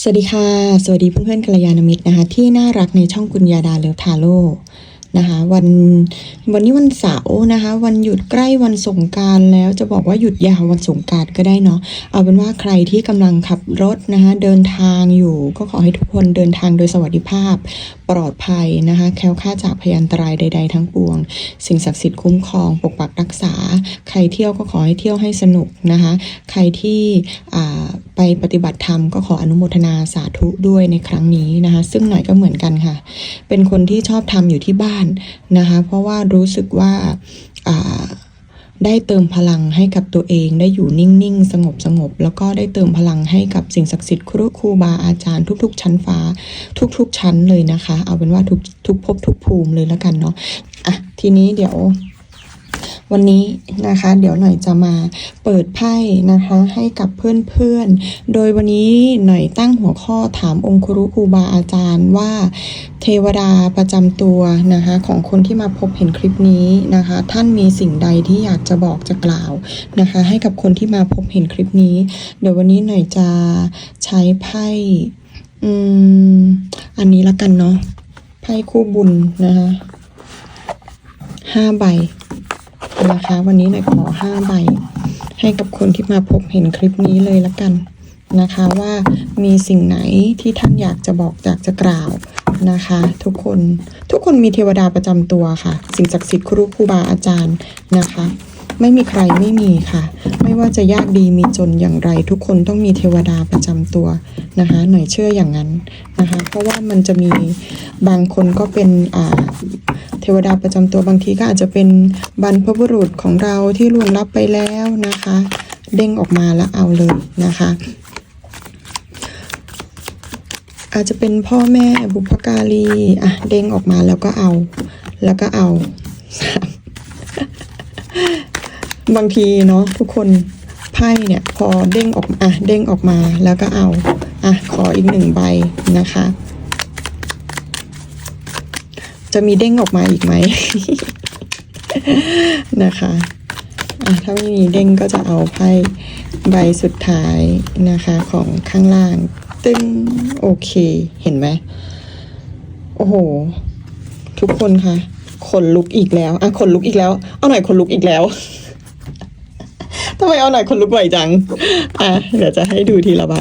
สวัสดีค่ะ สวัสดีเพื่อนๆกัลยาณมิตรนะคะ ที่น่ารักในช่องกุญญาดาเลิฟทาโร่ นะคะ วันวันนี้วันเสาร์นะคะ วันหยุดใกล้วันสงการแล้วจะบอกว่าหยุดยาววันสงการก็ได้เนาะเอาเป็นว่าใครที่กำลังขับรถนะคะเดินทางอยู่ ก็ขอให้ทุกคนเดินทางโดยสวัสดิภาพ ปลอดภัยนะคะ แคล้วคลาดจากพยันตรายใด ๆ ทั้งปวง สิ่งศักดิ์สิทธิ์คุ้มครอง ปกปักรักษา ใครเที่ยวก็ขอให้เที่ยวให้สนุกนะคะ ใครที่ไปปฏิบัติธรรมก็ขออนุโมทนาสาธุด้วยในครั้งนี้นะคะ ซึ่งหน่อยก็เหมือนกันค่ะ เป็นคนที่ชอบทำอยู่ที่บ้านนะคะเพราะว่ารู้สึกว่าได้เติมพลังให้กับตัวเองได้อยู่นิ่งๆ สงบสงบๆแล้วก็ได้เติมพลังให้กับสิ่งศักดิ์สิทธิ์ครูครูบาอาจารย์ทุก ๆ ชั้นฟ้า ทุก ๆ ชั้นเลยนะคะ เอาเป็นว่าทุกทุกภพทุกภูมิเลยแล้วกันเนาะอะทีนี้เดี๋ยว วันนี้นะคะเดี๋ยวหน่อยจะมาเปิดไพ่นะคะให้กับเพื่อนๆ โดยวันนี้หน่อยตั้งหัวข้อถามองค์ครูครูบาอาจารย์ว่า เทวดาประจำตัวนะคะของคนที่มาพบเห็นคลิปนี้นะคะ ท่านมีสิ่งใดที่อยากจะบอกจะกล่าวนะคะ ให้กับคนที่มาพบเห็นคลิปนี้ เดี๋ยววันนี้หน่อยจะใช้ไพ่อืมอันนี้ละกันเนาะไพ่คู่บุญนะคะห้าใบ นะคะ วันนี้หน่อยขอห้าใบให้กับคนที่มาพบเห็นคลิปนี้เลยละกันนะคะว่ามีสิ่งไหนที่ท่านอยากจะบอกอยากจะกล่าวนะคะ ทุกคนทุกคนมีเทวดาประจำตัวค่ะ สิ่งศักดิ์สิทธิ์ครูครูบาอาจารย์นะคะ ไม่มีใครไม่มีค่ะ ไม่ว่าจะยากดีมีจนอย่างไร ทุกคนต้องมีเทวดาประจำตัวนะคะหน่อยเชื่ออย่างนั้นนะคะ เพราะว่ามันจะมีบางคนก็เป็นอ่าเทวดาประจำตัวบางทีก็อาจจะเป็นบรรพบุรุษของเราที่ล่วงลับไปแล้วนะคะ เด้งออกมาแล้วเอาเลยนะคะอาจจะเป็นพ่อแม่บุพการีอะเด้งออกมาแล้วก็เอา แล้วก็เอา บางทีเนาะทุกคนไพ่เนี่ยพอเด้งออกอะเด้งออกมาแล้วก็เอาอะขออีกหนึ่งใบนะคะ จะมีเด้งออกมาอีกไหมนะคะอะถ้าไม่มีเด้งก็จะเอาไพ่ใบสุดท้ายนะคะของข้างล่าง ตึ้งโอเคเห็นไหมโอ้โห ทุกคนคะขนลุกอีกแล้วอะขนลุกอีกแล้ว เอาหน่อยขนลุกอีกแล้ว ทำไมเอาหน่อยขนลุกบ่อยจัง อะ เดี๋ยวจะให้ดูทีละใบ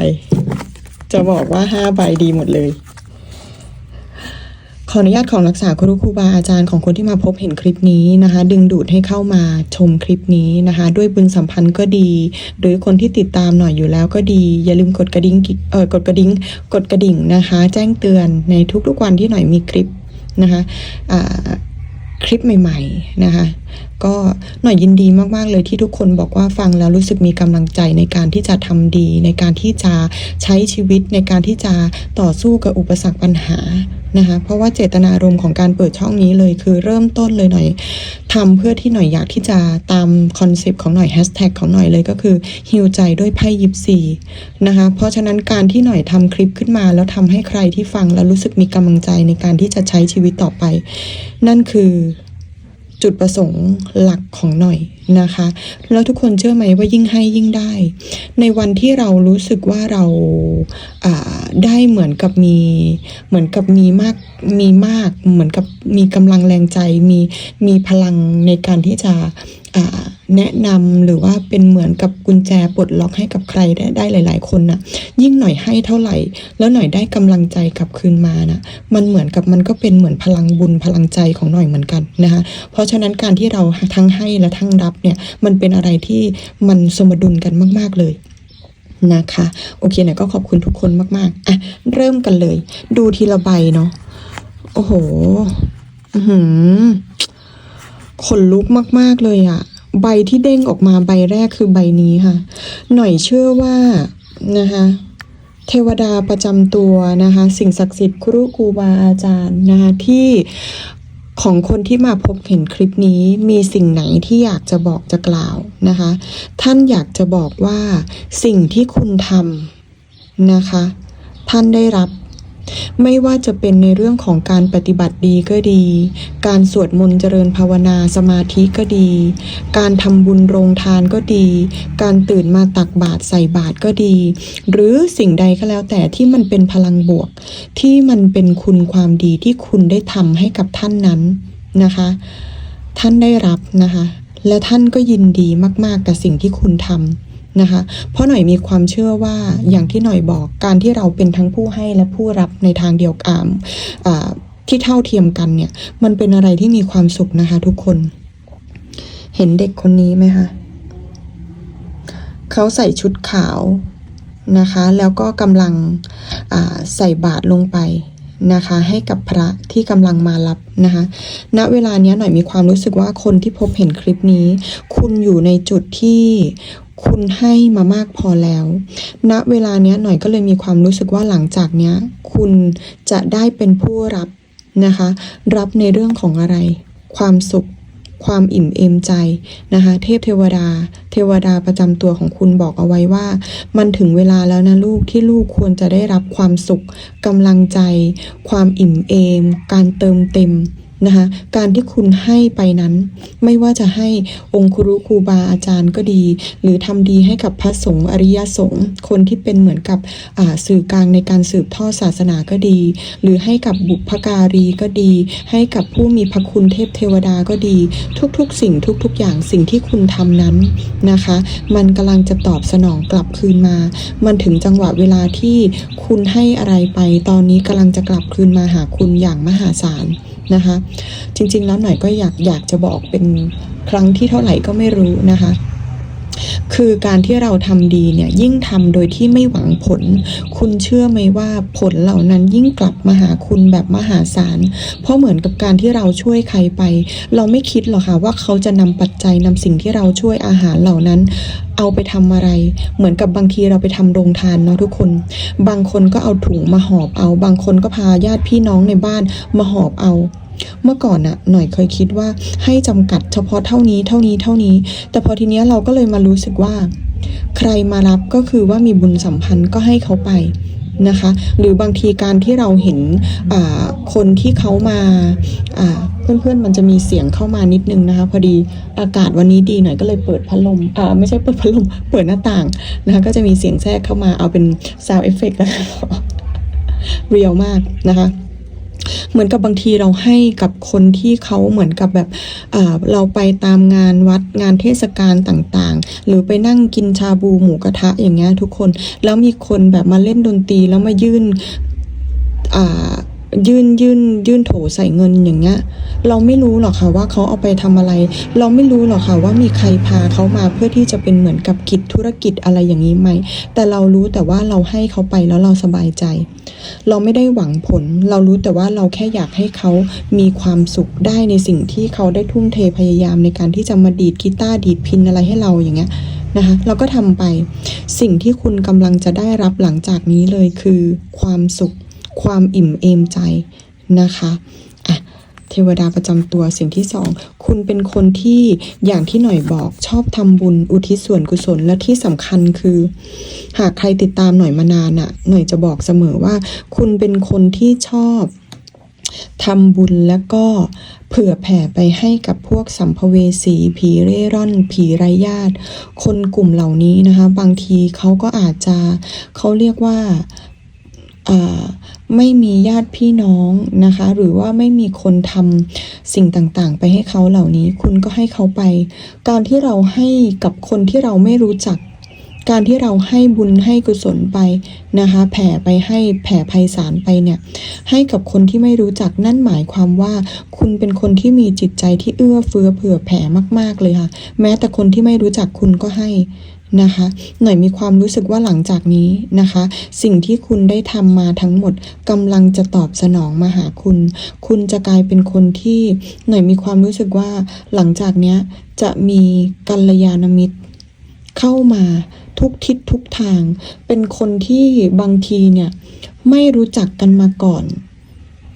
จะบอกว่าห้าใบดีหมดเลย ขออนุญาตของรักษาครูครูบาอาจารย์ของคนที่มาพบเห็นคลิปนี้นะคะ ดึงดูดให้เข้ามาชมคลิปนี้นะคะ ด้วยบุญสัมพันธ์ก็ดี หรือคนที่ติดตามหน่อยอยู่แล้วก็ดี อย่าลืมกดกระดิ่งเออกดกระดิ่งกดกระดิ่งนะคะ แจ้งเตือนในทุกๆวันที่หน่อยมีคลิปนะคะอ่า คลิปใหม่ๆนะคะก็หน่อยยินดีมากๆเลยที่ทุกคนบอกว่าฟังแล้วรู้สึกมีกำลังใจในการที่จะทำดี ในการที่จะใช้ชีวิตในการที่จะต่อสู้กับอุปสรรคปัญหา นะคะ เพราะว่าเจตนารมณ์ของการเปิดช่องนี้เลยคือเริ่มต้นเลยหน่อยทำเพื่อที่หน่อยอยากที่จะตามคอนเซปต์ของหน่อยแฮชแท็กของหน่อยเลยก็คือฮิวใจด้วยไพ่ยิปซีนะคะ เพราะฉะนั้นการที่หน่อยทำคลิปขึ้นมา แล้วทำให้ใครที่ฟังแล้วรู้สึกมีกำลังใจในการที่จะใช้ชีวิตต่อไป นั่นคือ จุดประสงค์หลักของหน่อยนะคะ แล้วทุกคนเชื่อไหมว่ายิ่งให้ยิ่งได้ ในวันที่เรารู้สึกว่าเราได้เหมือนกับมีเหมือนกับมีมากมีมาก เหมือนกับมีกำลังแรงใจมีมีพลังในการที่จะ แนะนำหรือว่าเป็นเหมือนกับกุญแจปลดล็อกให้กับใครได้ได้หลาย ๆ คนนะยิ่งหน่อยให้เท่าไหร่ แล้วหน่อยได้กำลังใจกลับคืนมานะมันเหมือนกับมันก็เป็นเหมือนพลังบุญพลังใจของหน่อยเหมือนกันนะคะเพราะฉะนั้นการที่เราทั้งให้และทั้งรับเนี่ยมันเป็นอะไรที่มันสมดุลกันมาก ๆ เลยนะคะ โอเคหน่อยก็ขอบคุณทุกคนมากๆอะเริ่มกันเลย ดูทีละใบเนาะโอ้โห อือหือ ขนลุกมาก ๆ เลยอะใบที่เด้งออกมาใบแรกคือใบนี้ค่ะ หน่อยเชื่อว่านะคะเทวดาประจำตัวนะคะ สิ่งศักดิ์สิทธิ์ครูครูบาอาจารย์นะคะที่ของคนที่มาพบเห็นคลิปนี้มีสิ่งไหนที่อยากจะบอกจะกล่าวนะคะ ท่านอยากจะบอกว่าสิ่งที่คุณทำนะคะ ท่านได้รับ ไม่ว่าจะเป็นในเรื่องของการปฏิบัติดีก็ดี การสวดมนต์เจริญภาวนาสมาธิก็ดี การทำบุญโรงทานก็ดี การตื่นมาตักบาตรใส่บาตรก็ดี หรือสิ่งใดก็แล้วแต่ที่มันเป็นพลังบวก ที่มันเป็นคุณความดีที่คุณได้ทำให้กับท่านนั้นนะคะ ท่านได้รับนะคะ และท่านก็ยินดีมาก ๆ กับสิ่งที่คุณทำ นะคะ เพราะหน่อยมีความเชื่อว่าอย่างที่หน่อยบอกการที่เราเป็นทั้งผู้ให้และผู้รับในทางเดียวกันที่เท่าเทียมกันเนี่ย มันเป็นอะไรที่มีความสุขนะคะทุกคน เห็นเด็กคนนี้ไหมคะเขาใส่ชุดขาวนะคะ แล้วก็กำลังใส่บาตรลงไปนะคะให้กับพระที่กำลังมารับนะคะณเวลานี้หน่อยมีความรู้สึกว่าคนที่พบเห็นคลิปนี้ คุณอยู่ในจุดที่ คุณให้มามากพอแล้วณเวลาเนี้ยหน่อยก็เลยมีความรู้สึกว่าหลังจากเนี้ย คุณจะได้เป็นผู้รับนะคะ รับในเรื่องของอะไร ความสุขความอิ่มเอมใจนะคะ เทพเทวดา เทวดาประจำตัวของคุณบอกเอาไว้ว่า มันถึงเวลาแล้วนะลูกที่ลูกควรจะได้รับความสุขกำลังใจ ความอิ่มเอม การเติมเต็ม นะคะการที่คุณให้ไปนั้น ไม่ว่าจะให้องครูครูบาอาจารย์ก็ดี หรือทำดีให้กับพระสงฆ์อริยสงฆ์คนที่เป็นเหมือนกับสื่อกลางในการสืบทอดศาสนาก็ดี หรือให้กับบุพการีก็ดี ให้กับผู้มีพระคุณเทพเทวดาก็ดี ทุกๆ สิ่งทุกๆ อย่างสิ่งที่คุณทำนั้นนะคะ มันกำลังจะตอบสนองกลับคืนมา มันถึงจังหวะเวลาที่คุณให้อะไรไป ตอนนี้กำลังจะกลับคืนมาหาคุณอย่างมหาศาล นะคะ จริงๆแล้วหน่อยก็อยากอยากจะบอกเป็นครั้งที่เท่าไหร่ก็ไม่รู้นะคะ คือการที่เราทำดีเนี่ยยิ่งทำโดยที่ไม่หวังผล คุณเชื่อไหมว่าผลเหล่านั้นยิ่งกลับมาหาคุณแบบมหาศาล เพราะเหมือนกับการที่เราช่วยใครไป เราไม่คิดหรอกค่ะว่าเขาจะนำปัจจัยนำสิ่งที่เราช่วยอาหารเหล่านั้น เอาไปทำอะไร เหมือนกับบางทีเราไปทำโรงทานเนาะทุกคน บางคนก็เอาถุงมาหอบเอา บางคนก็พาญาติพี่น้องในบ้านมาหอบเอา เมื่อก่อนน่ะหน่อยเคยคิดว่าให้จำกัดเฉพาะเท่านี้เท่านี้เท่านี้ แต่พอทีเนี้ยเราก็เลยมารู้สึกว่า ใครมารับก็คือว่ามีบุญสัมพันธ์ก็ให้เขาไปนะคะ หรือบางทีการที่เราเห็นอ่าคนที่เขามาอ่าเพื่อนๆมันจะมีเสียงเข้ามานิดนึงนะคะ พอดีอากาศวันนี้ดีหน่อยก็เลยเปิดพัดลมอ่าไม่ใช่เปิดพัดลมเปิดหน้าต่างนะคะก็จะมีเสียงแทรกเข้ามาเอาเป็น sound effect แล้วกันเรียวมากนะคะ เหมือนกับบางทีเราให้กับคนที่เขาเหมือนกับแบบเราไปตามงานวัดงานเทศกาลต่างๆ หรือไปนั่งกินชาบูหมูกระทะอย่างเงี้ยทุกคน แล้วมีคนแบบมาเล่นดนตรีแล้วมายื่นอ่า ยื่นยื่นยื่นโถใส่เงินอย่างเงี้ย เราไม่รู้หรอกค่ะว่าเขาเอาไปทำอะไร เราไม่รู้หรอกค่ะว่ามีใครพาเขามาเพื่อที่จะเป็นเหมือนกับกิจธุรกิจอะไรอย่างนี้ไหม แต่เรารู้แต่ว่าเราให้เขาไปแล้วเราสบายใจ เราไม่ได้หวังผล เรารู้แต่ว่าเราแค่อยากให้เขามีความสุขได้ในสิ่งที่เขาได้ทุ่มเทพยายามในการที่จะมาดีดกีตาร์ดีดพินอะไรให้เราอย่างเงี้ยนะคะเราก็ทำไป สิ่งที่คุณกำลังจะได้รับหลังจากนี้เลยคือความสุข ความอิ่มเอมใจนะคะอะเทวดาประจำตัวสิ่งที่สองคุณเป็นคนที่อย่างที่หน่อยบอกชอบทำบุญอุทิศส่วนกุศลและที่สำคัญคือ หากใครติดตามหน่อยมานานอะหน่อยจะบอกเสมอว่า คุณเป็นคนที่ชอบทำบุญแล้วก็เผื่อแผ่ไปให้กับพวกสัมภเวสีผีเร่ร่อน ผีไร้ญาติ คนกลุ่มเหล่านี้นะคะ บางทีเขาก็อาจจะเขาเรียกว่าอ่า ไม่มีญาติพี่น้องนะคะ หรือว่าไม่มีคนทำสิ่งต่างๆ ไปให้เขาเหล่านี้ คุณก็ให้เขาไป การที่เราให้กับคนที่เราไม่รู้จัก การที่เราให้บุญให้กุศลไปนะคะ แผ่ไปให้แผ่ไพศาลไปเนี่ย ให้กับคนที่ไม่รู้จักนั่นหมายความว่า คุณเป็นคนที่มีจิตใจที่เอื้อเฟื้อเผื่อแผ่มาก ๆเลยค่ะ แม้แต่คนที่ไม่รู้จักคุณก็ให้ นะคะ หน่อยมีความรู้สึกว่าหลังจากนี้นะคะ สิ่งที่คุณได้ทำมาทั้งหมดกำลังจะตอบสนองมาหาคุณ คุณจะกลายเป็นคนที่หน่อยมีความรู้สึกว่าหลังจากเนี้ยจะมีกัลยาณมิตร เข้ามาทุกทิศทุกทาง เป็นคนที่บางทีเนี่ยไม่รู้จักกันมาก่อน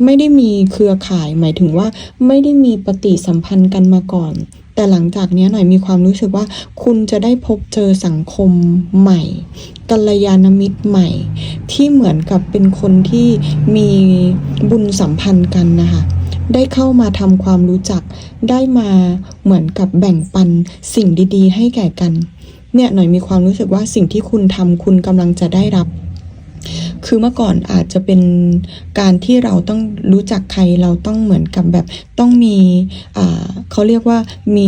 ไม่ได้มีเครือข่ายหมายถึงว่าไม่ได้มีปฏิสัมพันธ์กันมาก่อน แต่หลังจากนี้หน่อยมีความรู้สึกว่า คุณจะได้พบเจอสังคมใหม่กัลยาณมิตรใหม่ ที่เหมือนกับเป็นคนที่มีบุญสัมพันธ์กันนะคะได้เข้ามาทำความรู้จัก ได้มาเหมือนกับแบ่งปันสิ่งดีๆ ให้แก่กัน เนี่ยหน่อยมีความรู้สึกว่าสิ่งที่คุณทำคุณกำลังจะได้รับ คือเมื่อก่อนอาจจะเป็นการที่เราต้องรู้จักใครเราต้องเหมือนกับแบบต้องมีอ่าเขาเรียกว่ามี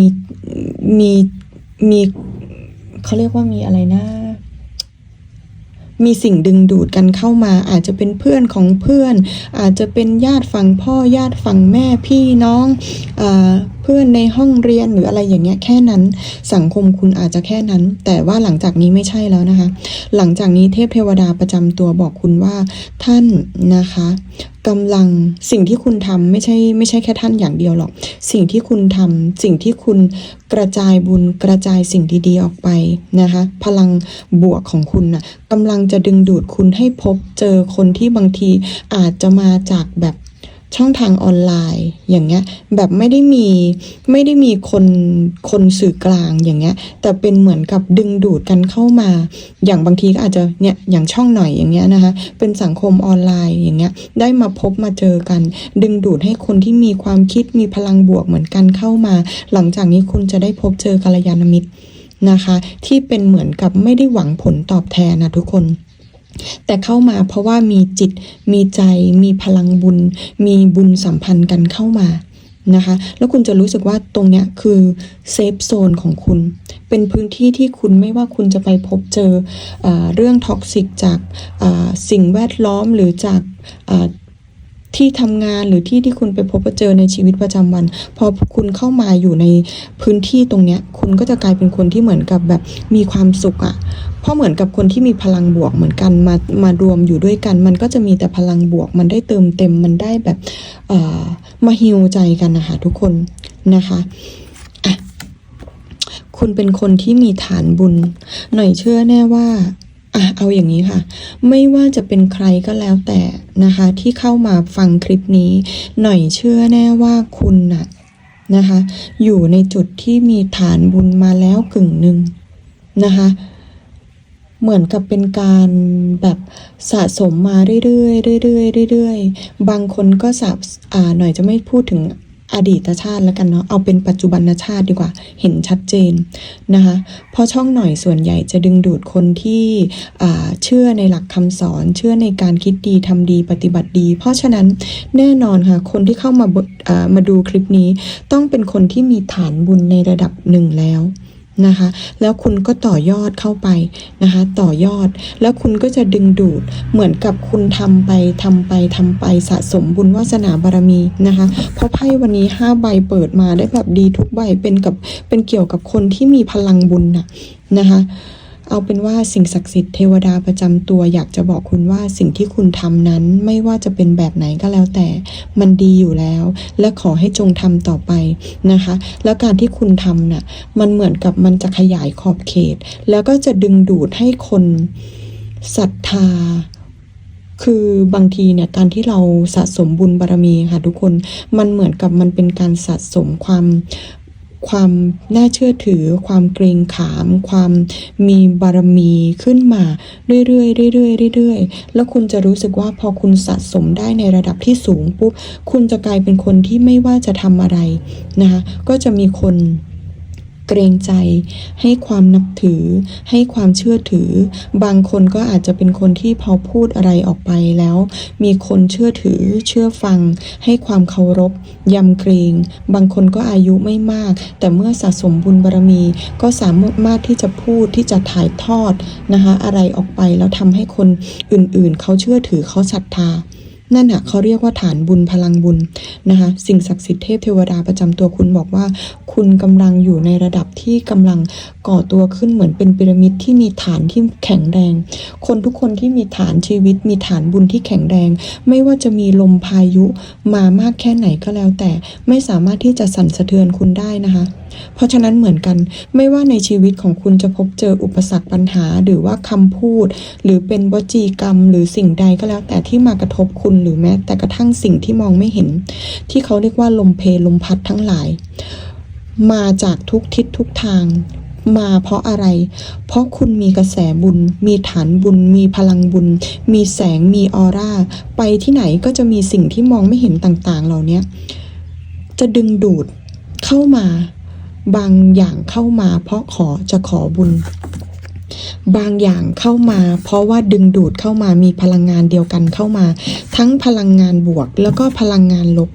มีมีเขาเรียกว่ามีอะไรนะมีสิ่งดึงดูดกันเข้ามา อาจจะเป็นเพื่อนของเพื่อน อาจจะเป็นญาติฝั่งพ่อญาติฝั่งแม่พี่น้องอาเพื่อนในห้องเรียนหรืออะไรอย่างเงี้ยแค่นั้นสังคมคุณอาจจะแค่นั้น แต่ว่าหลังจากนี้ไม่ใช่แล้วนะคะ หลังจากนี้เทพเทวดาประจำตัวบอกคุณว่าท่านนะคะกำลังสิ่งที่คุณทำไม่ใช่ไม่ใช่แค่ท่านอย่างเดียวหรอก สิ่งที่คุณทำสิ่งที่คุณกระจายบุญกระจายสิ่งดีๆออกไปนะคะ พลังบวกของคุณนะ่ะกำลังจะดึงดูดคุณให้พบเจอคนที่บางทีอาจจะมาจากแบบ ช่องทางออนไลน์อย่างเงี้ยแบบไม่ได้มีไม่ได้มีคนคนสื่อกลางอย่างเงี้ยแต่เป็นเหมือนกับดึงดูดกันเข้ามา อย่างบางทีก็อาจจะเนี่ยอย่างช่องหน่อยอย่างเงี้ยนะคะเป็นสังคมออนไลน์อย่างเงี้ยได้มาพบมาเจอกัน ดึงดูดให้คนที่มีความคิดมีพลังบวกเหมือนกันเข้ามา หลังจากนี้คุณจะได้พบเจอกัลยาณมิตรนะคะ ที่เป็นเหมือนกับไม่ได้หวังผลตอบแทนนะทุกคน แต่เข้ามาเพราะว่ามีจิต มีใจ มีพลังบุญ มีบุญสัมพันธ์กันเข้ามานะคะ แล้วคุณจะรู้สึกว่าตรงเนี้ยคือเซฟโซนของคุณ เป็นพื้นที่ที่คุณไม่ว่าคุณจะไปพบเจอเอเรื่องท็อกซิกจากสิ่งแวดล้อมหรือจากที่ทำงานหรือที่ที่คุณไปพบเจอในชีวิตประจำวัน พอคุณเข้ามาอยู่ในพื้นที่ตรงเนี้ย คุณก็จะกลายเป็นคนที่เหมือนกับแบบมีความสุขอะ่ะ เพราะเหมือนกับคนที่มีพลังบวกเหมือนกันมามารวมอยู่ด้วยกัน มันก็จะมีแต่พลังบวก มันได้เติมเต็มมันได้แบบเอ่อมาฮิวใจกันนะคะทุกคนนะคะะคุณเป็นคนที่มีฐานบุญ หน่อยเชื่อแน่ว่าอะเอาอย่างนี้ค่ะ ไม่ว่าจะเป็นใครก็แล้วแต่นะคะ ที่เข้ามาฟังคลิปนี้ หน่อยเชื่อแน่ว่าคุณน่ะนะคะ อยู่ในจุดที่มีฐานบุญมาแล้วกึ่งหนึ่งนะคะ เหมือนกับเป็นการแบบสะสมมาเรื่อยๆเรื่อยๆเรื่อยๆ บางคนก็สะอ่าหน่อยจะไม่พูดถึงอดีตชาติแล้วกันเนาะเอาเป็นปัจจุบันชาติดีกว่า เห็นชัดเจนนะคะเพราะช่องหน่อยส่วนใหญ่จะดึงดูดคนที่อ่าเชื่อในหลักคำสอน เชื่อในการคิดดีทำดีปฏิบัติดี เพราะฉะนั้นแน่นอนค่ะ คนที่เข้ามาบทอ่ามาดูคลิปนี้ ต้องเป็นคนที่มีฐานบุญในระดับหนึ่งแล้ว นะคะ แล้วคุณก็ต่อยอดเข้าไปนะคะ ต่อยอด แล้วคุณก็จะดึงดูด เหมือนกับคุณทำไปทำไปทำไปสะสมบุญวาสนาบารมีนะคะ เพราะไพ่วันนี้ห้าใบเปิดมาได้แบบดีทุกใบ เป็นกับ เป็นเกี่ยวกับคนที่มีพลังบุญนะนะคะ เอาเป็นว่าสิ่งศักดิ์สิทธิ์เทวดาประจำตัวอยากจะบอกคุณว่าสิ่งที่คุณทำนั้นไม่ว่าจะเป็นแบบไหนก็แล้วแต่ มันดีอยู่แล้ว และขอให้จงทำต่อไปนะคะ แล้วการที่คุณทำน่ะมันเหมือนกับมันจะขยายขอบเขต แล้วก็จะดึงดูดให้คนศรัทธาคือบางทีเนี่ยการที่เราสะสมบุญบารมีค่ะทุกคนมันเหมือนกับมันเป็นการสะสมความ ความน่าเชื่อถือ ความเกรงขาม ความมีบารมีขึ้นมาเรื่อยๆเรื่อยๆเรื่อยๆแล้วคุณจะรู้สึกว่าพอคุณสะสมได้ในระดับที่สูงปุ๊บคุณจะกลายเป็นคนที่ไม่ว่าจะทำอะไรนะคะก็จะมีคน เกรงใจ ให้ความนับถือ ให้ความเชื่อถือ บางคนก็อาจจะเป็นคนที่พอพูดอะไรออกไปแล้ว มีคนเชื่อถือ เชื่อฟัง ให้ความเคารพ ยำเกรง บางคนก็อายุไม่มาก แต่เมื่อสะสมบุญบารมี ก็สามารถที่จะพูดที่จะถ่ายทอดนะคะอะไรออกไปแล้วทำให้คนอื่นๆ เขาเชื่อถือเขาศรัทธา นั่นน่ะเขาเรียกว่าฐานบุญพลังบุญนะคะสิ่งศักดิ์สิทธิ์เทพเทวดาประจำตัวคุณบอกว่า คุณกำลังอยู่ในระดับที่กำลังก่อตัวขึ้นเหมือนเป็นพีระมิดที่มีฐานที่แข็งแรง คนทุกคนที่มีฐานชีวิต มีฐานบุญที่แข็งแรง ไม่ว่าจะมีลมพายุมามากแค่ไหนก็แล้วแต่ไม่สามารถที่จะสั่นสะเทือนคุณได้นะคะ เพราะฉะนั้นเหมือนกันไม่ว่าในชีวิตของคุณจะพบเจออุปสรรคปัญหา หรือว่าคำพูด หรือเป็นวจีกรรม หรือสิ่งใดก็แล้ว แต่ที่มากระทบคุณหรือแม้ แต่กระทั่งสิ่งที่มองไม่เห็น ที่เขาเรียกว่าลมเพลลมพัดทั้งหลาย มาจากทุกทิศทุกทางมาเพราะอะไร เพราะคุณมีกระแสบุญ มีฐานบุญ มีพลังบุญ มีแสง มีออร่า ไปที่ไหนก็จะมีสิ่งที่มองไม่เห็นต่างๆ เหล่านี้จะดึงดูดเข้ามา บางอย่างเข้ามาเพราะขอจะขอบุญ บางอย่างเข้ามา เพราะว่าดึงดูดเข้ามามีพลังงานเดียวกันเข้ามา ทั้งพลังงานบวกแล้วก็พลังงานลบ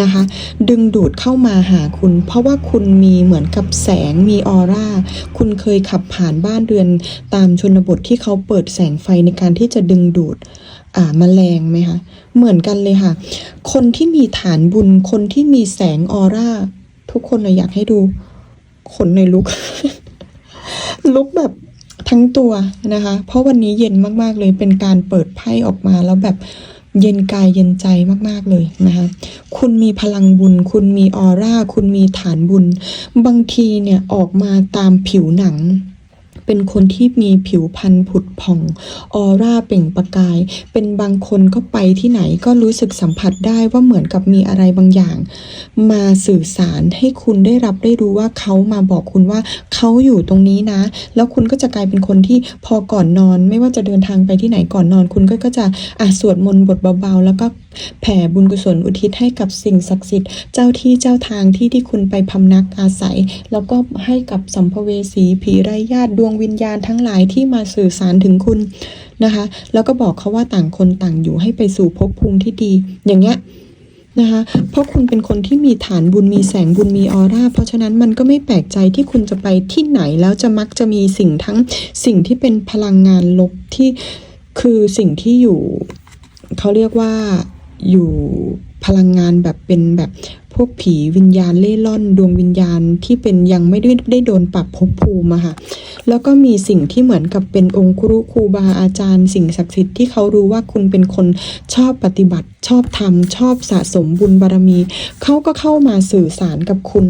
นะคะดึงดูดเข้ามาหาคุณ เพราะว่าคุณมีเหมือนกับแสงมีออร่า คุณเคยขับผ่านบ้านเรือนตามชนบทที่เขาเปิดแสงไฟในการที่จะดึงดูดอ่าแมลงไหมคะ เหมือนกันเลยค่ะ คนที่มีฐานบุญคนที่มีแสงออร่า ทุกคนเลยอยากให้ดูขนในลุก ลุกแบบทั้งตัวนะคะ เพราะวันนี้เย็นมากๆเลยเป็นการเปิดไพ่ออกมาแล้วแบบเย็นกายเย็นใจมากๆเลยนะคะคุณมีพลังบุญ คุณมีออร่า คุณมีฐานบุญ บางทีเนี่ยออกมาตามผิวหนัง เป็นคนที่มีผิวพรรณผุดผ่อง ออร่าเปล่งประกาย เป็นบางคนก็ไปที่ไหนก็รู้สึกสัมผัสได้ว่าเหมือนกับมีอะไรบางอย่าง มาสื่อสารให้คุณได้รับได้รู้ว่าเขามาบอกคุณว่าเขาอยู่ตรงนี้นะ แล้วคุณก็จะกลายเป็นคนที่พอก่อนนอน ไม่ว่าจะเดินทางไปที่ไหนก่อนนอน คุณก็ก็จะอะสวดมนต์บทเบาๆ แล้วก็แผ่บุญกุศลอุทิศให้กับสิ่งศักดิ์สิทธิ์เจ้าที่เจ้าทางที่ที่คุณไปพำนักอาศัย แล้วก็ให้กับสัมภเวสีผีไร้ญาติดววงวิญญาณทั้งหลายที่มาสื่อสารถึงคุณนะคะ แล้วก็บอกเขาว่าต่างคนต่างอยู่ให้ไปสู่ภพภูมิที่ดี อย่างเงี้ยนะคะ เพราะคุณเป็นคนที่มีฐานบุญมีแสงบุญมีออร่า เพราะฉะนั้นมันก็ไม่แปลกใจที่คุณจะไปที่ไหนแล้วจะมักจะมีสิ่งทั้งสิ่งที่เป็นพลังงานลบที่คือสิ่งที่อยู่เขาเรียกว่าอยู่พลังงานแบบเป็นแบบ พวกผีวิญญาณเล่ร่อนดวงวิญญาณที่เป็นยังไม่ได้ได้โดนปรับภพภูมิค่ะ แล้วก็มีสิ่งที่เหมือนกับเป็นองค์ครูครูบาอาจารย์ สิ่งศักดิ์สิทธิ์ที่เขารู้ว่าคุณเป็นคนชอบปฏิบัติ ชอบทำชอบสะสมบุญบารมี เขาก็เข้ามาสื่อสารกับคุณ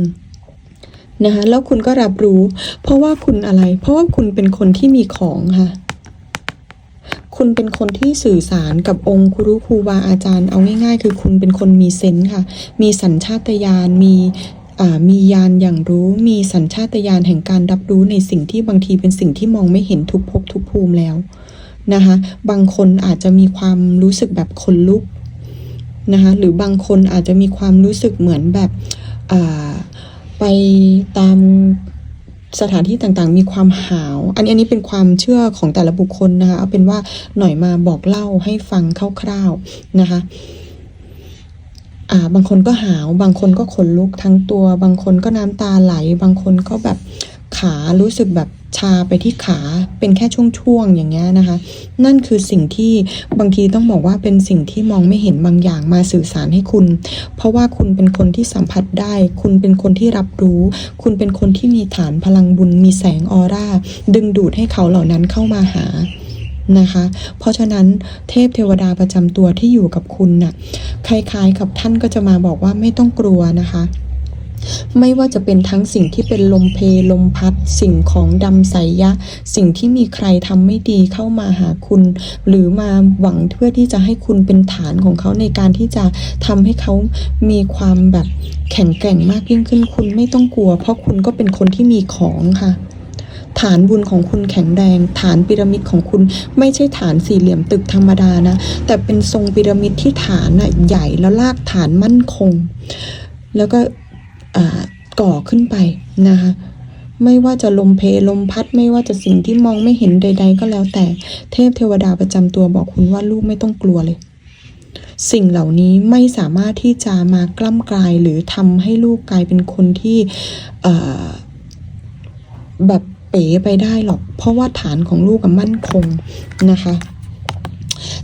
นะคะแล้วคุณก็รับรู้ เพราะว่าคุณอะไร เพราะว่าคุณเป็นคนที่มีของค่ะ คุณเป็นคนที่สื่อสารกับองค์ครูครูบาอาจารย์ เอาง่าย ๆ คือคุณเป็นคนมีเซนส์ค่ะ มีสัญชาตญาณมีอ่ามีญาณอย่างรู้มีสัญชาตญาณแห่งการรับรู้ในสิ่งที่บางทีเป็นสิ่งที่มองไม่เห็นทุกภพทุกภูมิแล้วนะคะบางคนอาจจะมีความรู้สึกแบบขนลุกนะคะหรือบางคนอาจจะมีความรู้สึกเหมือนแบบอ่าไปตาม สถานที่ต่างๆ มีความหาว อันนี้อันนี้เป็นความเชื่อของแต่ละบุคคลนะคะ เอาเป็นว่าหน่อยมาบอกเล่าให้ฟังคร่าวๆนะคะอ่าบางคนก็หาว บางคนก็ขนลุกทั้งตัว บางคนก็น้ำตาไหล บางคนก็แบบขารู้สึกแบบ ชาไปที่ขาเป็นแค่ช่วงๆอย่างเงี้ยนะคะ นั่นคือสิ่งที่บางทีต้องบอกว่าเป็นสิ่งที่มองไม่เห็นบางอย่างมาสื่อสารให้คุณ เพราะว่าคุณเป็นคนที่สัมผัสได้ คุณเป็นคนที่รับรู้ คุณเป็นคนที่มีฐานพลังบุญ มีแสงออร่า ดึงดูดให้เขาเหล่านั้นเข้ามาหานะคะ เพราะฉะนั้นเทพเทวดาประจำตัวที่อยู่กับคุณน่ะคล้ายๆกับท่านก็จะมาบอกว่าไม่ต้องกลัวนะคะ ไม่ว่าจะเป็นทั้งสิ่งที่เป็นลมเพลลมพัด สิ่งของดำไสยะ สิ่งที่มีใครทำไม่ดีเข้ามาหาคุณ หรือมาหวังเพื่อที่จะให้คุณเป็นฐานของเขาในการที่จะทำให้เขามีความแบบแข็งแกร่งมากยิ่งขึ้น คุณไม่ต้องกลัว เพราะคุณก็เป็นคนที่มีของค่ะฐานบุญของคุณแข็งแรง ฐานพีระมิดของคุณไม่ใช่ฐานสี่เหลี่ยมตึกธรรมดานะ แต่เป็นทรงพีระมิดที่ฐานน่ะใหญ่แล้วลากฐานมั่นคง แล้วก็ ก่อขึ้นไปนะคะไม่ว่าจะลมเพลลมพัดไม่ว่าจะสิ่งที่มองไม่เห็นใด ๆ ก็แล้วแต่เทพเทวดาประจำตัวบอกคุณว่าลูกไม่ต้องกลัวเลย สิ่งเหล่านี้ไม่สามารถที่จะมากล้ำกลายหรือทำให้ลูกกลายเป็นคนที่แบบเป๋ไปได้หรอก เพราะว่าฐานของลูกมั่นคงนะคะ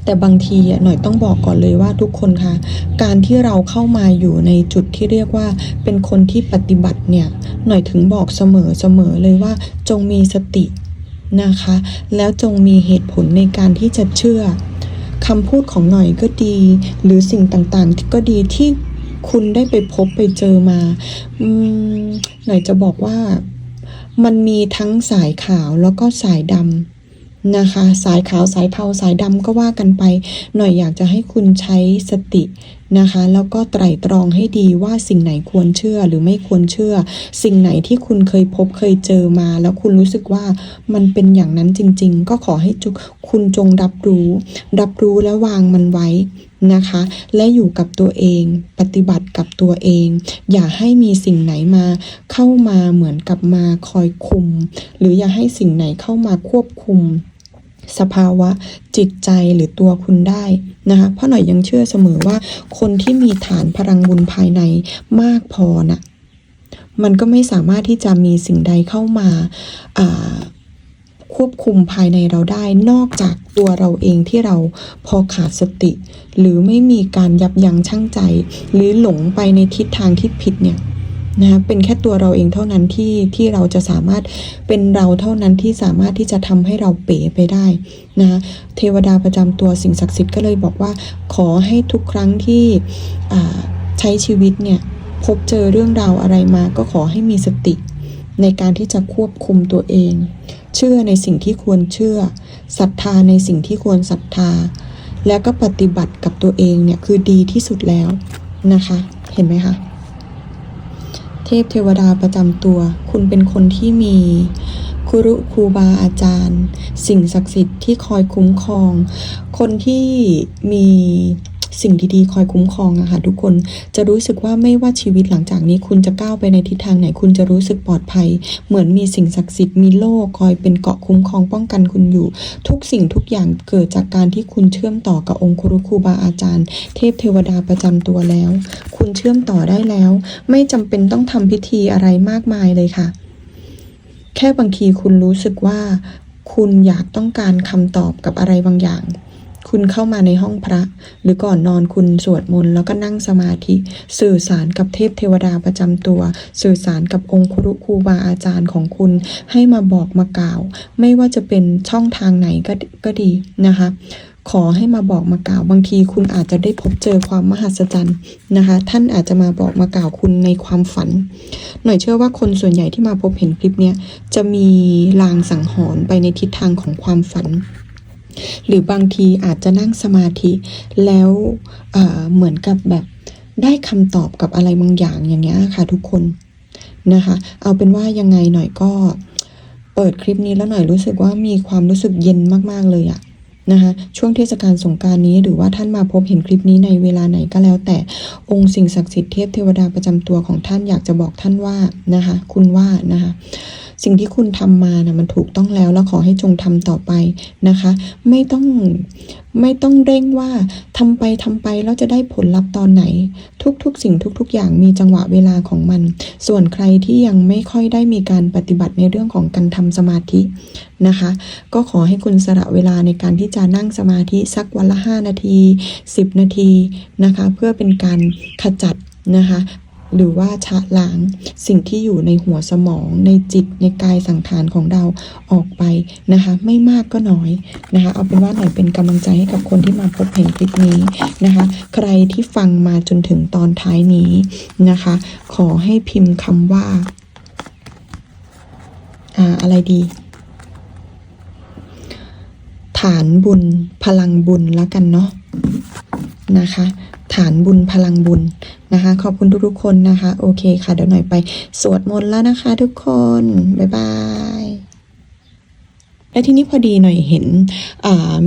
แต่บางทีอะหน่อยต้องบอกก่อนเลยว่าทุกคนคะการที่เราเข้ามาอยู่ในจุดที่เรียกว่าเป็นคนที่ปฏิบัติเนี่ยหน่อยถึงบอกเสมอเสมอเลยว่าจงมีสตินะคะ แล้วจงมีเหตุผลในการที่จะเชื่อคำพูดของหน่อยก็ดี หรือสิ่งต่างๆก็ดีที่คุณได้ไปพบไปเจอมาอมหน่อยจะบอกว่ามันมีทั้งสายขาวแล้วก็สายดำ นะคะ สายขาวสายเทาสายดำก็ว่ากันไป หน่อยอยากจะให้คุณใช้สตินะคะ แล้วก็ไตร่ตรองให้ดีว่าสิ่งไหนควรเชื่อหรือไม่ควรเชื่อ สิ่งไหนที่คุณเคยพบเคยเจอมา แล้วคุณรู้สึกว่ามันเป็นอย่างนั้นจริง ๆ ก็ขอให้จุคุณจงรับรู้ รับรู้แล้ววางมันไว้นะคะ และอยู่กับตัวเอง ปฏิบัติกับตัวเอง อย่าให้มีสิ่งไหนมาเข้ามาเหมือนกับมาคอยคุม หรืออย่าให้สิ่งไหนเข้ามาควบคุม สภาวะจิตใจหรือตัวคุณได้นะคะเพราะหน่อยยังเชื่อเสมอว่าคนที่มีฐานพลังบุญภายในมากพอน่ะมันก็ไม่สามารถที่จะมีสิ่งใดเข้ามาควบคุมภายในเราได้ นอกจากตัวเราเองที่เราพอขาดสติ หรือไม่มีการยับยั้งชั่งใจ หรือหลงไปในทิศทางที่ผิดเนี่ย นะคะเป็นแค่ตัวเราเองเท่านั้นที่ที่เราจะสามารถเป็นเราเท่านั้นที่สามารถที่จะทำให้เราเป๋ไปได้นะเทวดาประจำตัวสิ่งศักดิ์สิทธิ์ก็เลยบอกว่า ขอให้ทุกครั้งที่ใช้ชีวิตเนี่ยพบเจอเรื่องราวอะไรมาก็ขอให้มีสติ ในการที่จะควบคุมตัวเอง เชื่อในสิ่งที่ควรเชื่อศรัทธาในสิ่งที่ควรศรัทธา แล้วก็ปฏิบัติกับตัวเองเนี่ยคือดีที่สุดแล้วนะคะ เห็นไหมคะ เทพเทวดาประจำตัว คุณเป็นคนที่มีครูรุครูบาอาจารย์ สิ่งศักดิ์สิทธิ์ที่คอยคุ้มครอง คนที่มี สิ่งดีๆ คอยคุ้มครองอะค่ะทุกคนจะรู้สึกว่าไม่ว่าชีวิตหลังจากนี้คุณจะก้าวไปในทิศทางไหนคุณจะรู้สึกปลอดภัย เหมือนมีสิ่งศักดิ์สิทธิ์มีโล่คอยเป็นเกาะคุ้มครองป้องกันคุณอยู่ ทุกสิ่งทุกอย่างเกิดจากการที่คุณเชื่อมต่อกับองค์ครูครูบาอาจารย์ เทพเทวดาประจำตัวแล้ว คุณเชื่อมต่อได้แล้ว ไม่จำเป็นต้องทำพิธีอะไรมากมายเลยค่ะ แค่บางทีคุณรู้สึกว่า คุณอยากต้องการคำตอบกับอะไรบางอย่าง คุณเข้ามาในห้องพระ หรือก่อนนอนคุณสวดมนต์แล้วก็นั่งสมาธิ สื่อสารกับเทพเทวดาประจำตัว สื่อสารกับองค์ครุครูบาอาจารย์ของคุณ ให้มาบอกมากล่าว ไม่ว่าจะเป็นช่องทางไหนก็ก็ดีนะคะขอให้มาบอกมากล่าวบางทีคุณอาจจะได้พบเจอความมหัศจรรย์นะคะ ท่านอาจจะมาบอกมากล่าวคุณในความฝัน หน่อยเชื่อว่าคนส่วนใหญ่ที่มาพบเห็นคลิปเนี้ยจะมีลางสังหรณ์ไปในทิศทางของความฝัน หรือบางทีอาจจะนั่งสมาธิแล้วเหมือนกับแบบได้คำตอบกับอะไรบางอย่างอย่างเงี้ยค่ะทุกคนนะคะ เอาเป็นว่ายังไงหน่อยก็เปิดคลิปนี้แล้วหน่อยรู้สึกว่ามีความรู้สึกเย็นมากๆเลยอะนะคะช่วงเทศกาลสงการนี้หรือว่าท่านมาพบเห็นคลิปนี้ในเวลาไหนก็แล้ว แต่องค์สิ่งศักดิ์สิทธิ์เทพเทวดาประจำตัวของท่านอยากจะบอกท่านว่านะคะคุณว่านะคะ สิ่งที่คุณทำมานะมันถูกต้องแล้วแล้วขอให้จงทำต่อไปนะคะ ไม่ต้องไม่ต้องเร่งว่าทำไปทำไปแล้วจะได้ผลลัพธ์ตอนไหน ทุกๆ สิ่งทุก ๆ อย่างมีจังหวะเวลาของมัน ส่วนใครที่ยังไม่ค่อยได้มีการปฏิบัติในเรื่องของการทำสมาธินะคะ ก็ขอให้คุณสละเวลาในการที่จะนั่งสมาธิสักวันละ 5 นาที 10 นาทีนะคะ เพื่อเป็นการขจัดนะคะ หรือว่าชะล้างสิ่งที่อยู่ในหัวสมองในจิตในกายสังขารของเราออกไปนะคะ ไม่มากก็น้อยนะคะ เอาเป็นว่าหน่อยเป็นกำลังใจให้กับคนที่มาพบเห็นคลิปนี้นะคะ ใครที่ฟังมาจนถึงตอนท้ายนี้นะคะ ขอให้พิมพ์คำว่าอ่าอะไรดี ฐานบุญพลังบุญแล้วกันเนาะนะคะ ฐานบุญพลังบุญนะคะ ขอบคุณทุกๆคนนะคะ โอเคค่ะ เดี๋ยวหน่อยไปสวดมนต์แล้วนะคะทุกคน บ๊ายบายและทีนี้พอดีหน่อยเห็น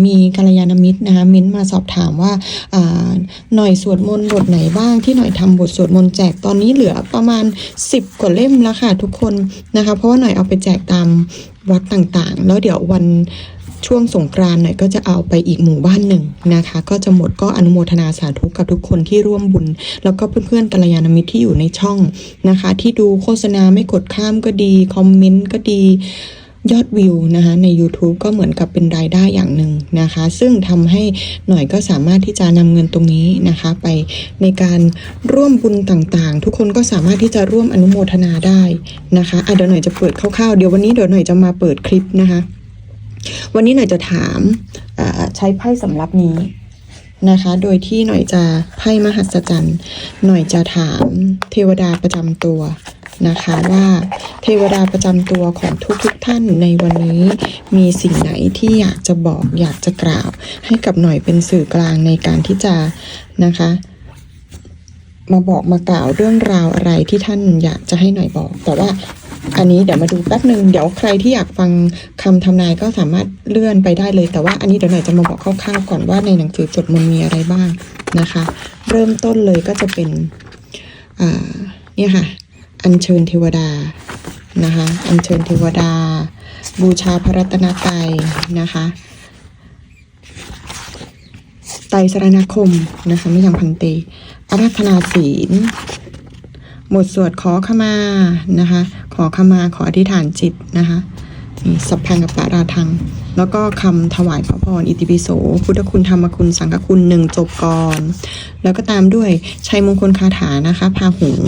มีกัลยาณมิตรนะคะมิ้นมาสอบถามว่าอ่าหน่อยสวดมนต์บทไหนบ้างที่หน่อยทำบทสวดมนต์แจกตอนนี้เหลือประมาณ 10 กว่าเล่มแล้วค่ะทุกคนนะคะ เพราะว่าหน่อยเอาไปแจกตามวัดต่างๆ แล้วเดี๋ยววัน ช่วงสงกรานต์หน่อยก็จะเอาไปอีกหมู่บ้านหนึ่งนะคะ ก็จะหมดก็อนุโมทนาสาธุกับทุกคนที่ร่วมบุญ แล้วก็เพื่อนๆกัลยาณมิตรที่อยู่ในช่องนะคะ ที่ดูโฆษณาไม่กดข้ามก็ดี คอมเมนต์ก็ดียอดวิวนะคะใน YouTube ก็เหมือนกับเป็นรายได้อย่างหนึ่งนะคะ ซึ่งทำให้หน่อยก็สามารถที่จะนำเงินตรงนี้นะคะ ไปในการร่วมบุญต่างๆ ทุกคนก็สามารถที่จะร่วมอนุโมทนาได้นะคะอะเดี๋ยวหน่อยจะเปิดคร่าวๆ เดี๋ยววันนี้เดี๋ยวหน่อยจะมาเปิดคลิปนะคะ วันนี้หน่อยจะถามใช้ไพ่สำรับนี้นะคะ โดยที่หน่อยจะไพ่มหัศจรรย์ หน่อยจะถามเทวดาประจำตัวนะคะว่าเทวดาประจำตัวของทุกๆทท่านในวันนี้มีสิ่งไหนที่อยากจะบอกอยากจะกล่าว ให้กับหน่อยเป็นสื่อกลางในการที่จะนะคะ มาบอกมากล่าวเรื่องราวอะไรที่ท่านอยากจะให้หน่อยบอก แต่ว่า อันนี้เดี๋ยวมาดูแป๊บหนึ่งเดี๋ยวใครที่อยากฟังคำทำนายก็สามารถเลื่อนไปได้เลย แต่ว่าอันนี้เดี๋ยวหน่อยจะมาบอกคร่าวๆก่อนว่าในหนังสือสวดมนมีอะไรบ้างนะคะ เริ่มต้นเลยก็จะเป็นเนี่ยค่ะ อัญเชิญเทวดานะคะ อัญเชิญเทวดา บูชาพระรัตนตรัยนะคะไตรสรณคมนะคะไม่ยังพันเตอาราธนาศีล บทสวดขอขมานะคะ ขอขมาขออธิษฐานจิตนะคะสัพพังกับปาราทัง แล้วก็คำถวายพระพรอิติปิโส พุทธคุณธรรมคุณสังฆคุณหนึ่งจบก่อน แล้วก็ตามด้วยชัยมงคลคาถานะคะพาหุง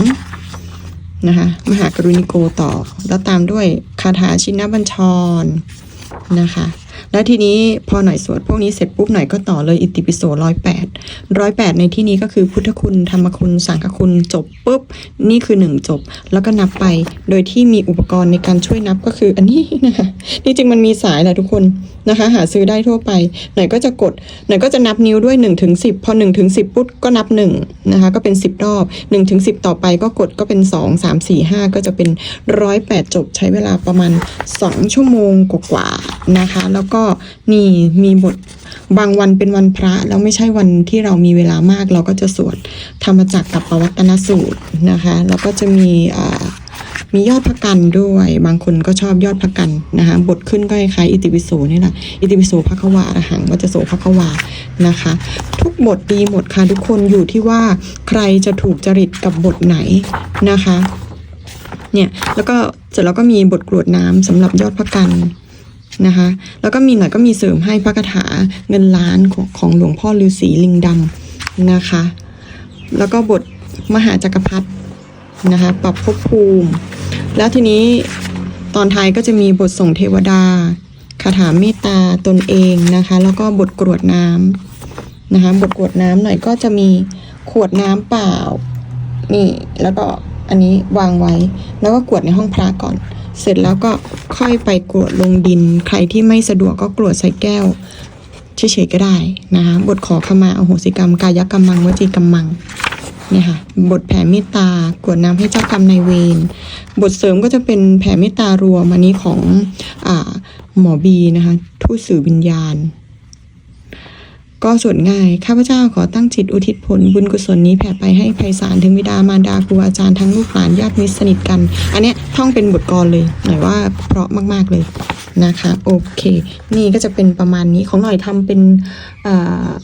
นะคะมหากรุณิโกต่อ แล้วตามด้วยคาถาชินบัญชรนะคะ แล้วทีนี้พอหน่อยสวดพวกนี้เสร็จปุ๊บหน่อยก็ต่อเลยอิติปิโสร้อยแปดร้อยแปดในที่นี้ก็คือพุทธคุณธรรมคุณ สังฆคุณจบปุ๊บ นี่คือหนึ่งจบ แล้วก็นับไปโดยที่มีอุปกรณ์ในการช่วยนับก็คืออันนี้นะคะที่จริงมันมีสายแหละทุกคนนะคะ หาซื้อได้ทั่วไป หน่อยก็จะกด หน่อยก็จะนับนิ้วด้วย1นถึงสิพอ1นถึงสิปุ๊บก็นับ1นะคะก็เป็น 10 รอบ1นถึงสิต่อไปก็กดก็เป็น 2 3 4 5 ก็จะเป็นร้อยแปดจบใช้เวลาประมาณ 2 ชั่วโมงกว่าๆนะคะ แล้วก็นี่มีบทบางวันเป็นวันพระแล้วไม่ใช่วันที่เรามีเวลามาก เราก็จะสวดธรรมจักรกับปวัตนสูตรนะคะแล้วก็จะมีมียอดพระกันด้วย บางคนก็ชอบยอดพระกันนะคะบทขึ้นก็คล้ายอิติปิโสนี่แหละอิติปิโสภควาอรหังวัจโสภควานะคะ ทุกบทดีหมดค่ะทุกคนอยู่ที่ว่าใครจะถูกจริตกับบทไหนนะคะเนี่ยแล้วก็เสร็จแล้วก็มีบทกรวดน้ำสำหรับยอดพระกัน นะคะ แล้วก็มีหน่อยก็มีเสริมให้พระคาถาเงินล้านของของหลวงพ่อฤาษีลิงดำนะคะ แล้วก็บทมหาจักรพรรดินะคะ ปรับภพภูมิ แล้วทีนี้ตอนท้ายก็จะมีบทส่งเทวดาคาถาเมตตาตนเองนะคะ แล้วก็บทกรวดน้ำนะคะ บทกรวดน้ำหน่อยก็จะมีขวดน้ำเปล่า นี่ แล้วก็อันนี้วางไว้ แล้วก็กวดในห้องพระก่อน เสร็จแล้วก็ค่อยไปกรวดลงดิน ใครที่ไม่สะดวกก็กรวดใส่แก้วเฉยๆก็ได้นะคะบทขอขมาอโหสิกรรม กายกรรมังวจีกรรมังเนี่ยค่ะบทแผ่เมตตากรวดน้ำให้เจ้ากรรมนายเวรบทเสริมก็จะเป็นแผ่เมตตารวมอันนี้ของอหมอบีนะคะทูตสื่อวิญญาณ ก็สวนง่าย ข้าพเจ้าขอตั้งจิตอุทิศผล บุญกุศลนี้แผ่ไปให้ไพศาลถึงวิดามารดาครูอาจารย์ทั้งลูกหลานญาติมิตรสนิทกัน อันเนี้ยท่องเป็นบทกลเลยหน่อยว่าเพราะมากๆเลยนะคะโอเค นี่ก็จะเป็นประมาณนี้ของหน่อยทำเป็น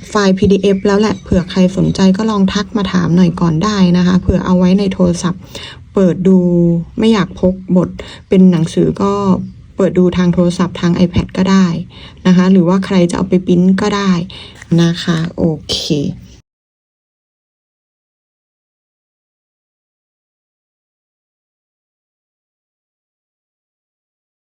ไฟล์ PDF แล้วแหละเผื่อใครสนใจก็ลองทักมาถามหน่อยก่อนได้นะคะเผื่อเอาไว้ในโทรศัพท์ เปิดดูไม่อยากพกบทเป็นหนังสือก็เปิดดูทางโทรศัพท์ทาง iPad ก็ได้นะคะ หรือว่าใครจะเอาไปปริ้นก็ได้ นะคะ โอเค